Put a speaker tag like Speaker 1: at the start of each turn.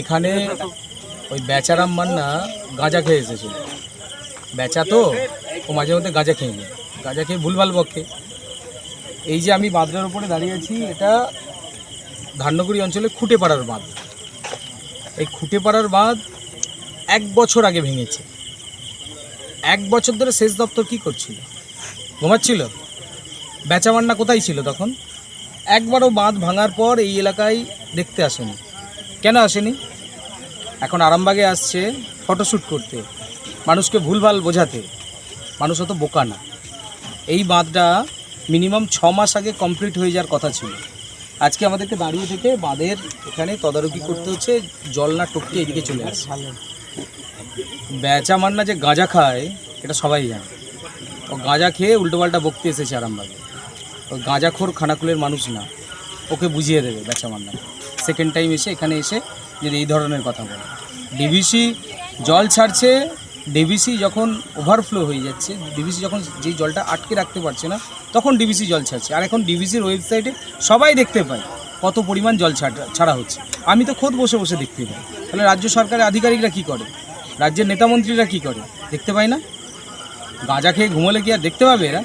Speaker 1: এখানে ওই বেচারাম মান্না গাঁজা খেয়ে এসেছিল। বেচা তো, ও মাঝে মধ্যে গাঁজা খেয়ে নেয়। গাঁজা খেয়ে ভুলভাল বকে। এই যে আমি বাঁধটার উপরে দাঁড়িয়ে আছি, এটা ধান্যগুড়ি অঞ্চলে খুঁটেপাড়ার বাঁধ। এই খুঁটেপাড়ার বাঁধ এক বছর আগে ভেঙেছে। এক বছর ধরে সেচ দপ্তর কি করছিল? ঘুমাচ্ছিল? বেচা মান্না কোথায় ছিল তখন? একবারও বাঁধ ভাঙার পর এই এলাকায় দেখতে আসেনি। কেন আসেনি? এখন আরামবাগে আসছে ফটোশ্যুট করতে মানুষকে ভুলভাল বোঝাতে। মানুষ অত বোকা না। এই বাঁধটা মিনিমাম ছ মাস আগে কমপ্লিট হয়ে যাওয়ার কথা ছিল। আজকে আমাদেরকে দাঁড়িয়ে থেকে বাঁধের এখানে তদারকি করতে হচ্ছে জল না টপকে এদিকে চলে আসে। বেচা মান্না যে গাঁজা খায় এটা সবাই জানে। ও গাঁজা খেয়ে উল্টোপাল্টা বকতে এসেছে আরামবাগে। ও গাঁজাখোর খানাকুলের মানুষ না। ওকে বুঝিয়ে দেবে বেচা মান্না। সেকেন্ড টাইম এসে এখানে এসে যদি এই ধরনের কথা বলে। ডিভিসি জল ছাড়ছে ডিভিসি যখন ওভারফ্লো হয়ে যাচ্ছে ডিভিসি যখন যেই জলটা আটকে রাখতে পারছে না, তখন ডিভিসি জল ছাড়ছে। আর এখন ডিভিসির ওয়েবসাইটে সবাই দেখতে পায় কত পরিমাণ জল ছাড়া ছাড়া হচ্ছে। আমি তো খোদ বসে বসে দেখতে পাই। তাহলে রাজ্য সরকারের আধিকারিকরা কি করে? রাজ্যের নেতামন্ত্রীরা কি করে? দেখতে পায় না? গাঁজা খেয়ে ঘুমোলে কি আর দেখতে পাবে এরা?